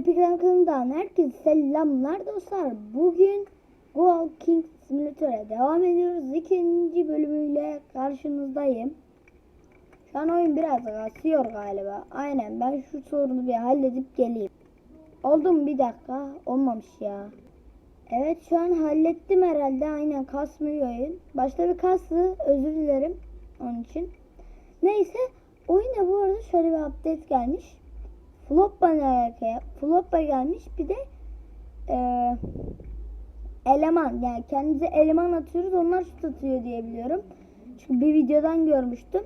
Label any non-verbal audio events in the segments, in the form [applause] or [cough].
Epic kanalından herkese selamlar dostlar. Bugün Walking Simulator'a devam ediyoruz. İkinci bölümüyle karşınızdayım. Şu an oyun biraz kasıyor galiba. Aynen ben şu sorunu bir halledip geleyim. Oldu mu bir dakika? Olmamış ya. Evet şu an hallettim herhalde. Aynen kasmıyor oyun. Başta bir kastı. Özür dilerim onun için. Neyse oyuna bu arada şöyle bir update gelmiş. Floppa ne alaka? Floppa gelmiş bir de eee, eleman yani kendimize eleman atıyoruz onlar şut atıyor diye biliyorum. Çünkü bir videodan görmüştüm.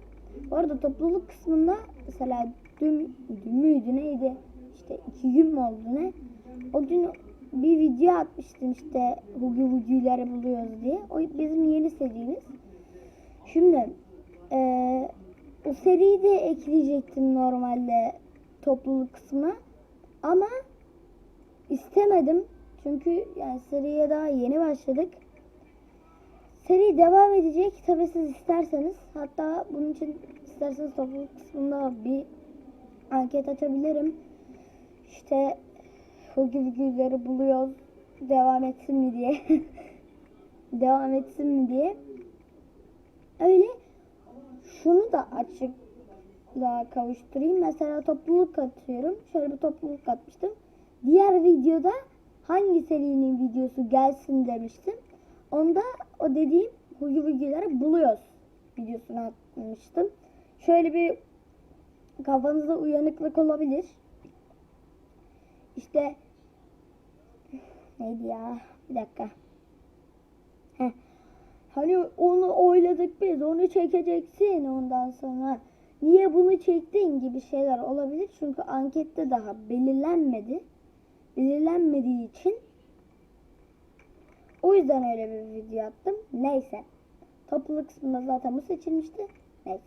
Bu arada topluluk kısmında mesela dün, dün müydü neydi? İşte iki gün mü oldu ne? O gün bir video atmıştım işte Hugi Hugi'leri buluyoruz diye. O bizim yeni serimiz. Şimdi eee o seriyi de ekleyecektim normalde topluluk kısmına. Ama istemedim. Çünkü yani seriye daha yeni başladık. Seri devam edecek. Tabii siz isterseniz. Hatta bunun için isterseniz topluluk kısmında bir anket açabilirim. İşte Hugi Hugi'leri buluyoruz. Devam etsin mi diye. [laughs] devam etsin mi diye. Öyle şunu da açıklığa kavuşturayım. Mesela topluluk atıyorum. Şöyle bir topluluk atmıştım. Diğer videoda hangi serinin videosu gelsin demiştim. Onda o dediğim Hugi Hugi'leri buluyoruz videosunu atmıştım. Şöyle bir kafanızda uyanıklık olabilir. İşte neydi ya? Bir dakika. Heh. Hani onu oyladık biz, onu çekeceksin ondan sonra. Niye bunu çektin gibi şeyler olabilir. Çünkü ankette daha belirlenmedi. Belirlenmediği için o yüzden öyle bir video attım. Neyse. Topluluk kısmında zaten bu seçilmişti. Neyse.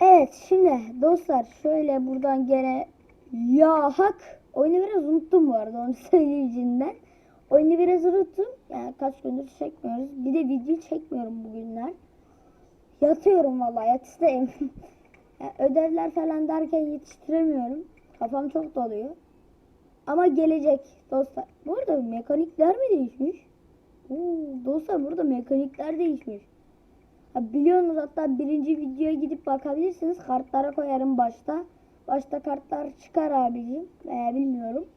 Evet şimdi dostlar şöyle buradan gene ya hak oyunu biraz unuttum bu arada onu [laughs] söyleyeceğinden. Oyunu biraz unuttum. Yani kaç gündür çekmiyoruz. Bir de video çekmiyorum bugünler. Yatıyorum vallahi yatıştayım. [laughs] yani ödevler falan derken yetiştiremiyorum. Kafam çok doluyor. Ama gelecek dostlar. Bu arada mekanikler mi değişmiş? Oo, dostlar burada mekanikler değişmiş. Ha, biliyorsunuz hatta birinci videoya gidip bakabilirsiniz. Kartlara koyarım başta. Başta kartlar çıkar abicim. Veya bilmiyorum.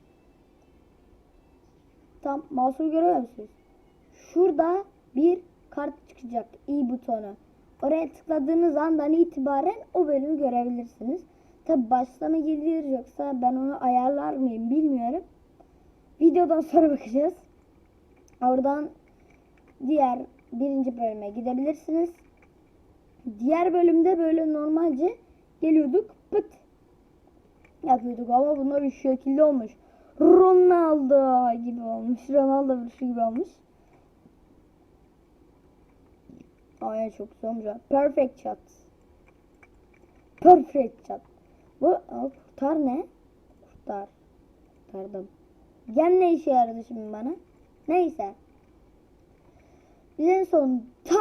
Tam mouse'u görüyor musunuz? Şurada bir kart çıkacak. i butonu. Oraya tıkladığınız andan itibaren o bölümü görebilirsiniz. Tabi başta mı gelir yoksa ben onu ayarlar mıyım bilmiyorum. Videodan sonra [laughs] bakacağız. Oradan diğer birinci bölüme gidebilirsiniz. Diğer bölümde böyle normalce geliyorduk pıt yapıyorduk ama bunlar şu şekilde olmuş. Ronaldo gibi olmuş. Ronaldo vuruşu gibi olmuş. Ay çok ha. Perfect shot. Perfect shot. Bu kurtar ne? Kurtar. Kurtardım. Gen ne işe yaradı şimdi bana? Neyse. Biz en son ta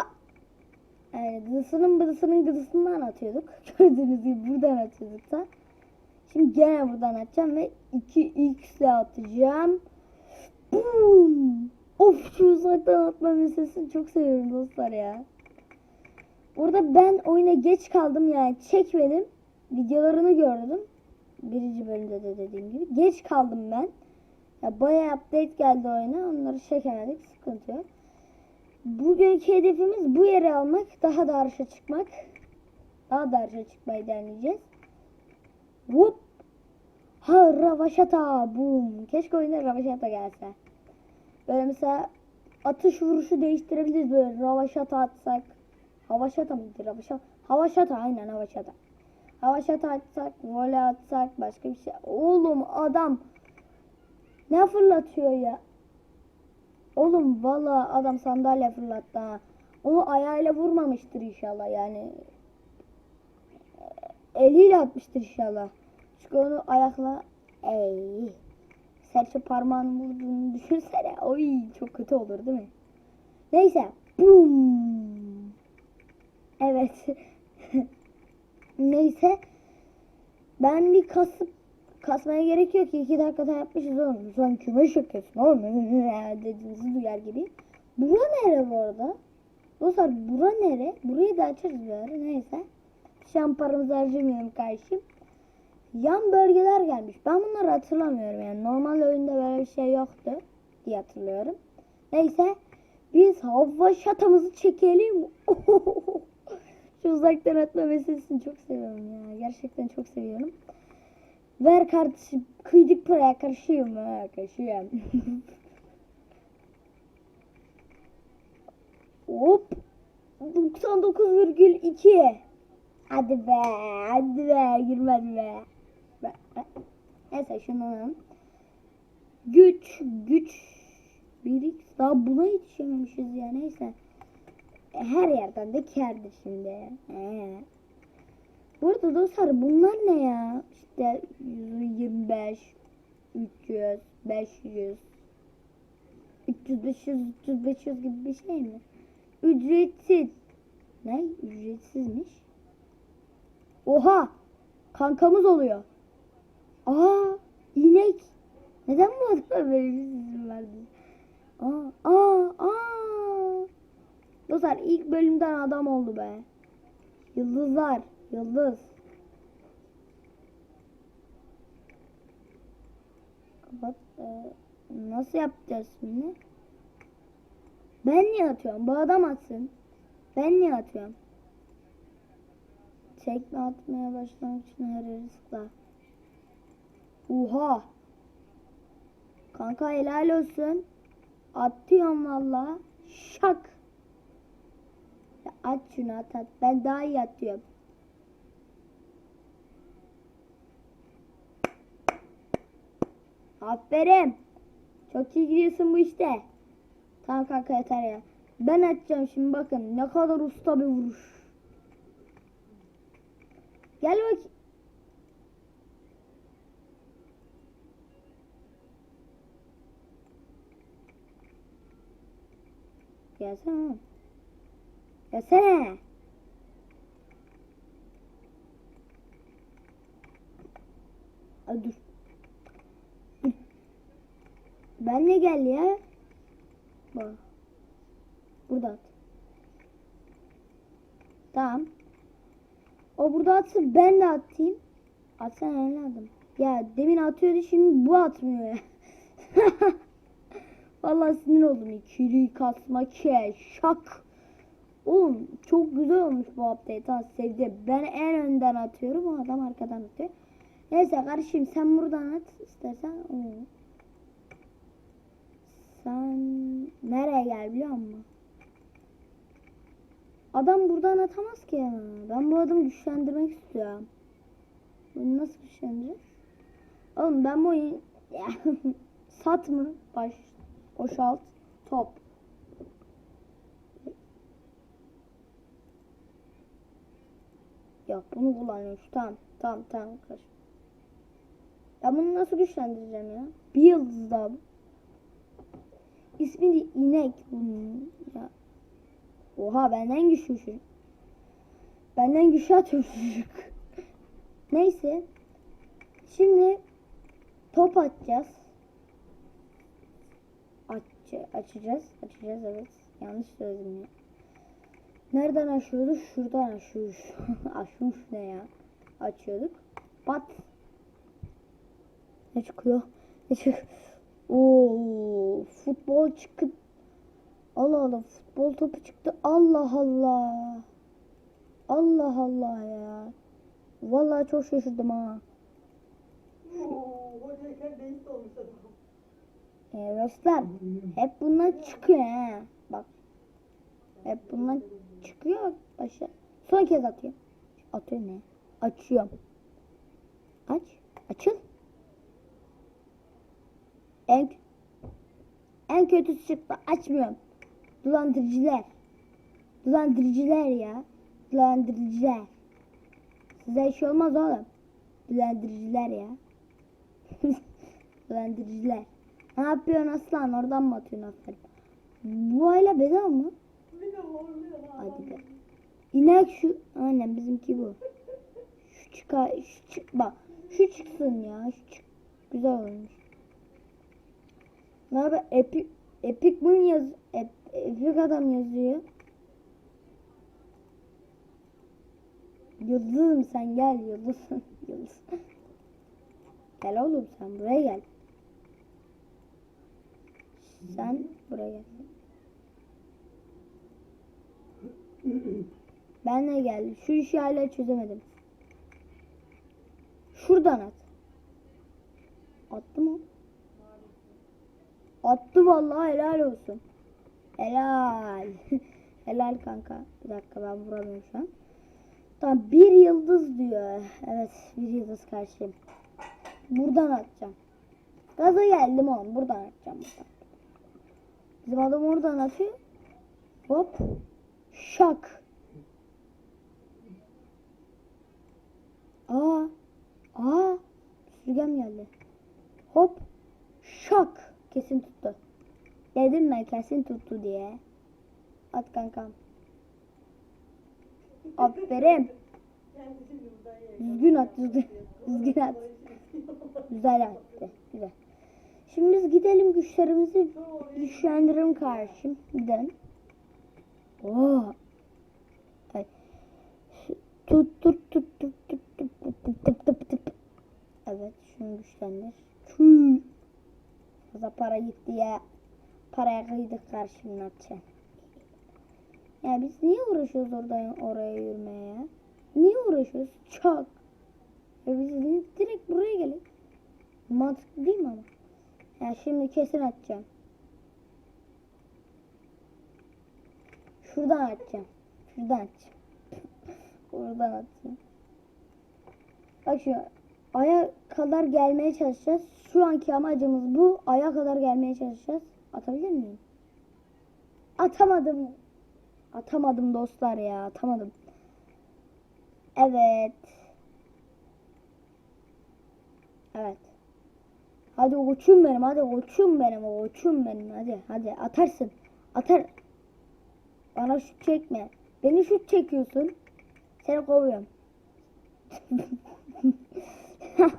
yani gıdısının bıdısının gıdısından atıyorduk. [laughs] Gördüğünüz gibi buradan atıyorduk da. Şimdi gene buradan atacağım ve 2x ile atacağım. Boom! Of şu uzaktan atma meselesini çok seviyorum dostlar ya. Burada ben oyuna geç kaldım yani çekmedim. Videolarını gördüm. Birinci bölümde de dediğim gibi. Geç kaldım ben. Ya bayağı update geldi oyuna. Onları çekemedik. Sıkıntı yok. Bugünkü hedefimiz bu yere almak. Daha da arşa çıkmak. Daha da arşa çıkmayı deneyeceğiz. Whoop. Ha Ravaşata. Boom. Keşke oyuna Ravaşata gelse. Böyle mesela atış vuruşu değiştirebiliriz. Böyle Ravaşata atsak. Havaşata mıydı Ravaşata? Havaşata aynen Havaşata. Havaşata atsak, voley atsak, başka bir şey. Oğlum adam ne fırlatıyor ya? Oğlum valla adam sandalye fırlattı ha. Onu ayağıyla vurmamıştır inşallah yani. Eliyle atmıştır inşallah. Çünkü onu ayakla ey serçe parmağını vurduğunu düşünsene. Oy çok kötü olur değil mi? Neyse. Boom. Evet. [laughs] Neyse. Ben bir kasıp kasmaya gerek yok ki. iki dakikada yapmışız oğlum. Sen kime şakıyorsun oğlum? [laughs] Dediğinizi duyar gibi. Bura nere bu arada? Dostlar bura nere? Burayı da açarız bir. Neyse. Şu paramızı harcamayalım kardeşim. Yan bölgeler gelmiş. Ben bunları hatırlamıyorum yani. Normal oyunda böyle bir şey yoktu diye hatırlıyorum. Neyse. Biz hava şatamızı çekelim. [laughs] Şu uzaktan atma meselesini çok seviyorum ya. Gerçekten çok seviyorum. Ver kardeşim. Kıydık paraya karışıyorum ha. Karışıyorum. [laughs] Hop. 99,2. Hadi be. Hadi be. Girmedi be. Neyse şunu alalım. Güç. Güç. Bir daha buna yetişememişiz ya. Neyse. Her yerden de kârdır şimdi. He. Burada dostlar bunlar ne ya? İşte 125, 300, 500, 300, 500, 300, 500 gibi bir şey mi? Ücretsiz. Ne? Ücretsizmiş. Oha! Kankamız oluyor. Aa! inek. Neden bu adama böyle bir isim verdi? Aa! Aa! Aa! Dostlar ilk bölümden adam oldu be. Yıldızlar. Yıldız. Kapat. Ee, nasıl yapacağız şimdi? Ben niye atıyorum? Bu adam atsın. Ben niye atıyorum? Tekme atmaya başlamak için her yeri tıkla. Oha. Kanka helal olsun. Atıyorum valla. Şak. At şunu at at. Ben daha iyi atıyorum. Aferin. Çok iyi gidiyorsun bu işte. Tamam kanka yeter ya. Ben atacağım şimdi bakın. Ne kadar usta bir vuruş. Gel bak. Gelsene. Gelsene. Ay dur. Dur. Ben de gel ya. Bak. Burada at. Tamam. O burada atsın ben de atayım. Atsana evladım. Ya demin atıyordu şimdi bu atmıyor ya. [laughs] Vallahi sinir oldum. İkili kasma ke şak. Oğlum çok güzel olmuş bu update. Ha, sevdim. Ben en önden atıyorum. O adam arkadan atıyor. Neyse kardeşim sen buradan at istersen. Oo. Sen nereye gel biliyor musun? Adam buradan atamaz ki ya. Ben bu adamı güçlendirmek istiyorum. Bunu nasıl güçlendireceğiz? Oğlum ben bu oyun... [laughs] [laughs] Sat mı? Baş. Boşalt. Top. Yok bunu kullanıyormuş. Tamam. Tamam tamam. Kaç. Ben bunu nasıl güçlendireceğim ya? Bir yıldız daha bu. İsmi de inek bunun. Ya. Oha benden güçlü çocuk. Benden güçlü atıyor [laughs] çocuk. Neyse. Şimdi top atacağız. Aç, açacağız. Açacağız evet. Yanlış söyledim ya. Nereden açıyorduk? Şuradan açıyoruz. [laughs] Açmış ne ya? Açıyorduk. Pat. Ne çıkıyor? Ne çık? [laughs] Oo, futbol çıktı. Allah Allah futbol topu çıktı. Allah Allah. Allah Allah ya. Vallahi çok şaşırdım ha. Ee, dostlar hep bunlar çıkıyor ha. Bak. Hep bunlar çıkıyor aşağı. Son kez atıyorum. Atıyor ne? Açıyorum. Aç. Açıl. En en kötüsü çıktı. Açmıyorum. Dolandırıcılar. Dolandırıcılar ya. Dolandırıcılar. Size iş olmaz oğlum. Dolandırıcılar ya. [laughs] Dolandırıcılar. Ne yapıyorsun aslan? Oradan mı atıyorsun aferin? Bu ayla bedava mı? Ha. Hadi be. İnek şu. Aynen bizimki bu. Şu çıkar. Şu çık. Bak. Şu çıksın ya. Şu çık. Güzel olmuş. Haber? Epic, Epic Moon yaz... Ep, Epic adam yazıyor. Yıldızım sen gel yıldızım. [laughs] Yıldız. Gel oğlum sen buraya gel. Sen buraya gel. Ben de geldim. Şu işi hala çözemedim. Şuradan at. Attı mı? Attı vallahi helal olsun. Helal. [laughs] helal kanka. Bir dakika ben vuramıyorum şu an. Tamam bir yıldız diyor. Evet bir yıldız karşıyım. Buradan atacağım. Gaza geldim oğlum. Buradan atacağım. Buradan. Bizim adam oradan atıyor. Hop. Şak. Aa. Aa. Sürgem geldi. Hop. Şak. Kesin tuttu. Dedim ben kesin tuttu diye. At kankam. Aferin. Düzgün at düzgün. Düzgün at. Güzel attı. Güzel. Şimdi biz gidelim güçlerimizi güçlendirelim karşım. Gidelim. Oo. Ay. Tut tut tut tut tut tut tut tut tut tut. Evet şunu güçlendir. Tüh. Fazla para gitti ya. Paraya kıydık karşım ne yapacağım? Ya biz niye uğraşıyoruz oradan oraya yürümeye? Niye uğraşıyoruz? Çok. Ya biz di- direkt buraya gelin. Mantıklı değil mi ama? Ya şimdi kesin atacağım. Şuradan atacağım. Şuradan atacağım. [laughs] Oradan atacağım. Bak şu aya kadar gelmeye çalışacağız. Şu anki amacımız bu. Aya kadar gelmeye çalışacağız. Atabilir miyim? Atamadım. Atamadım dostlar ya. Atamadım. Evet. Evet. Hadi koçum benim. Hadi koçum benim. Koçum benim. Hadi. Hadi. Atarsın. Atar. Bana şut çekme. Beni şut çekiyorsun. Seni kovuyorum. [laughs]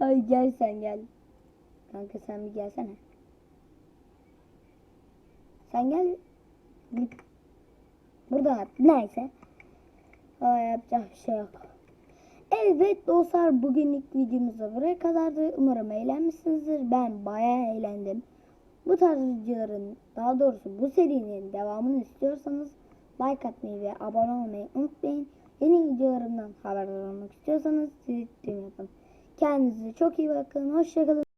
Ay gel sen gel. Kanka sen bir gelsene. Sen gel. Git. Buradan at. Neyse. Aa, yapacak bir şey yok. Evet dostlar bugünlük videomuz da buraya kadardı. Umarım eğlenmişsinizdir. Ben bayağı eğlendim. Bu tarz videoların daha doğrusu bu serinin devamını istiyorsanız like atmayı ve abone olmayı unutmayın. Yeni videolarımdan haberdar olmak istiyorsanız zil yapın. Kendinize çok iyi bakın. Hoşçakalın.